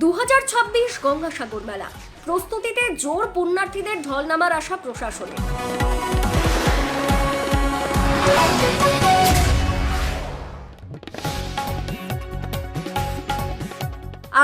দু গঙ্গাসাগর মেলা। প্রস্তুতিতে জোর পুণ্যার্থীদের ঢল নামার আশা প্রশাসনের।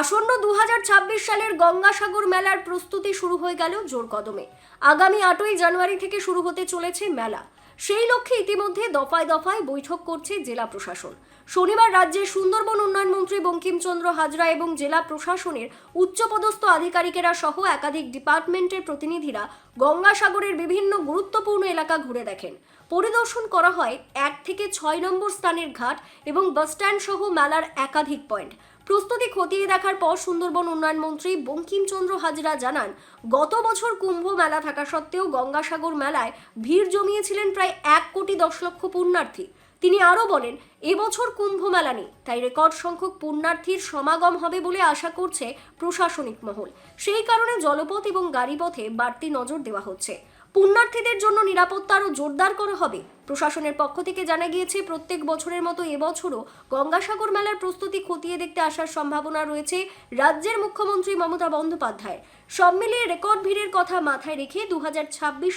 আসন্ন দু হাজার ছাব্বিশ সালের গঙ্গাসাগর মেলার প্রস্তুতি শুরু হয়ে গেল জোর কদমে। আগামী আটই জানুয়ারি থেকে শুরু হতে চলেছে মেলা। সেই লক্ষ্যে ইতিমধ্যে দফায় দফায় বৈঠক করছে জেলা প্রশাসন। শনিবার রাজ্যের সুন্দরবন উন্নয়ন মন্ত্রী বঙ্কিমচন্দ্র হাজরা এবং জেলা প্রশাসনের উচ্চপদস্থ আধিকারিকেরা সহ একাধিক ডিপার্টমেন্টের প্রতিনিধিরা গঙ্গাসাগরের বিভিন্ন গুরুত্বপূর্ণ এলাকা ঘুরে দেখেন। পরিদর্শন করা হয় এক থেকে ছয় নম্বর স্থানের ঘাট এবং বাসস্ট্যান্ড সহ মেলার একাধিক পয়েন্ট। প্রস্তুতি খতিয়ে দেখার পর সুন্দরবন উন্নয়ন মন্ত্রী বঙ্কিমচন্দ্র হাজরা জানান, গত বছর কুম্ভ মেলা থাকা সত্ত্বেও গঙ্গাসাগর মেলায় ভিড় জমিয়েছিলেন প্রায় এক কোটি দশ লক্ষ পুণ্যার্থী। তিনি আরও বলেন এবছর কুম্ভ মেলা নেই, তাই রেকর্ড সংখ্যক পুণ্যার্থীর সমাগম হবে বলে আশা করছে প্রশাসনিক মহল। সেই কারণে জলপথ এবং গাড়িপথে বাড়তি নজর দেওয়া হচ্ছে। পুণ্যার্থীদের জন্য নিরাপত্তা আরও জোরদার করা হবে। প্রশাসনের পক্ষ থেকে জানা গিয়েছে, প্রত্যেক বছরের মতো এবছরও গঙ্গাসাগর মেলার প্রস্তুতি খতিয়ে দেখতে আসার সম্ভাবনা রয়েছে রাজ্যের মুখ্যমন্ত্রী মমতা বন্দ্যোপাধ্যায় সব মিলিয়ে রেকর্ড ভিড়ের কথা মাথায় রেখে দু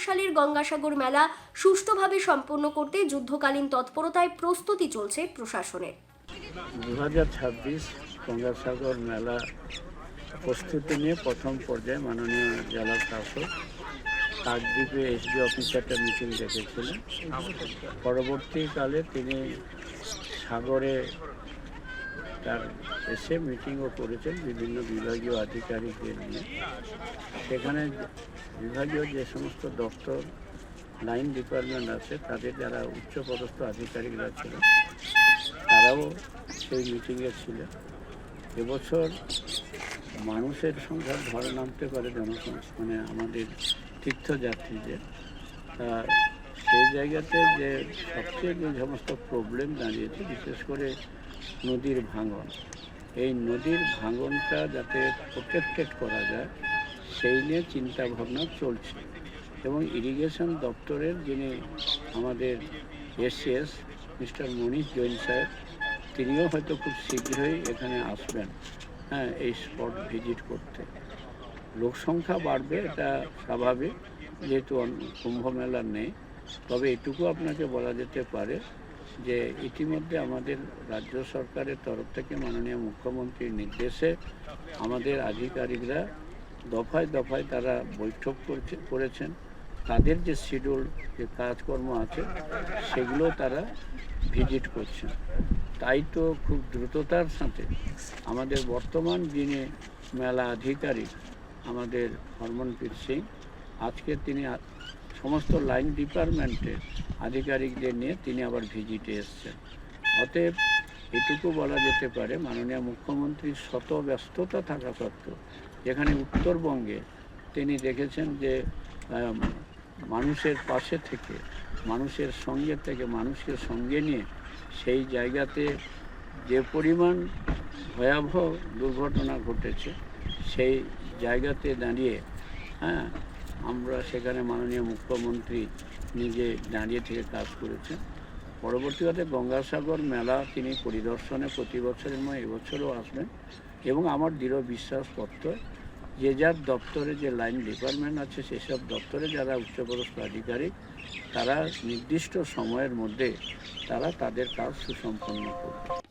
সালের গঙ্গাসাগর মেলা সুষ্ঠুভাবে সম্পন্ন করতে যুদ্ধকালীন তৎপরতায় প্রস্তুতি চলছে প্রশাসনের। দু হাজার ছাব্বিশ গঙ্গাসাগর মেলা প্রস্তুতি নিয়ে প্রথম পর্যায়ে মাননীয় জেলা শাসক কাকদ্বীপে এসডি অফিসে একটা মিটিং ডেকেছিলেন পরবর্তীকালে তিনি সাগরে তার এসে মিটিংও করেছেন বিভিন্ন বিভাগীয় আধিকারিকদের নিয়ে। সেখানে বিভাগীয় যে সমস্ত দপ্তর লাইন ডিপার্টমেন্ট আছে, তাদের যারা উচ্চপদস্থ আধিকারিকরা ছিলেন, তারাও সেই মিটিংয়ে ছিলেন। এবছর মানুষের সংখ্যা ধরে নামতে পারে জনসংখ্যা মানে আমাদের তীর্থযাত্রীদের সেই জায়গাতে যে সবচেয়ে যে সমস্ত প্রবলেম দাঁড়িয়েছে, বিশেষ করে নদীর ভাঙন, এই নদীর ভাঙনটা যাতে প্রোটেক্টেড করা যায়, সেই নিয়ে চিন্তা ভাবনা চলছে। এবং ইরিগেশন দপ্তরের যিনি আমাদের এসএস মিস্টার মনীষ জৈন সাহেব, তিনিও হয়তো খুব শীঘ্রই এখানে আসবেন হ্যাঁ এই স্পট ভিজিট করতে। লোক সংখ্যা বাড়বে, এটা স্বাভাবিক, যেহেতু কুম্ভ মেলা নেই। তবে এটুকু আপনাকে বলা যেতে পারে যে ইতিমধ্যে আমাদের রাজ্য সরকারের তরফ থেকে মাননীয় মুখ্যমন্ত্রীর নির্দেশে আমাদের আধিকারিকরা দফায় দফায় তারা বৈঠক করছে করেছেন। তাদের যে শিডিউল, যে কাজকর্ম আছে, সেগুলো তারা ভিজিট করছেন। তাই তো খুব দ্রুততার সাথে আমাদের বর্তমান যিনি মেলা আধিকারিক আমাদের হরমনপ্রীত সিং। আজকে তিনি সমস্ত লাইন ডিপার্টমেন্টের আধিকারিকদের নিয়ে তিনি আবার ভিজিটে এসছেন। অতএব এটুকু বলা যেতে পারে, মাননীয় মুখ্যমন্ত্রীর শত ব্যস্ততা থাকা সত্ত্বেও যেখানে উত্তরবঙ্গে তিনি দেখেছেন যে মানুষের পাশে থেকে, মানুষের সঙ্গে থেকে মানুষকে সঙ্গে নিয়ে সেই জায়গাতে যে পরিমাণ ভয়াবহ দুর্ঘটনা ঘটেছে, সেই জায়গাতে দাঁড়িয়ে হ্যাঁ আমরা সেখানে মাননীয় মুখ্যমন্ত্রী নিজে দাঁড়িয়ে থেকে কাজ করেছেন। পরবর্তীকালে গঙ্গাসাগর মেলা তিনি পরিদর্শনে প্রতি বছরের মতো এবছরও আসবেন এবং আমার দৃঢ় বিশ্বাস পত্র যে যার দপ্তরে যে লাইন ডিপার্টমেন্ট আছে, সেসব দপ্তরে যারা উচ্চপদস্থ আধিকারিক, তারা নির্দিষ্ট সময়ের মধ্যে তারা তাদের কাজ সুসম্পন্ন করবে।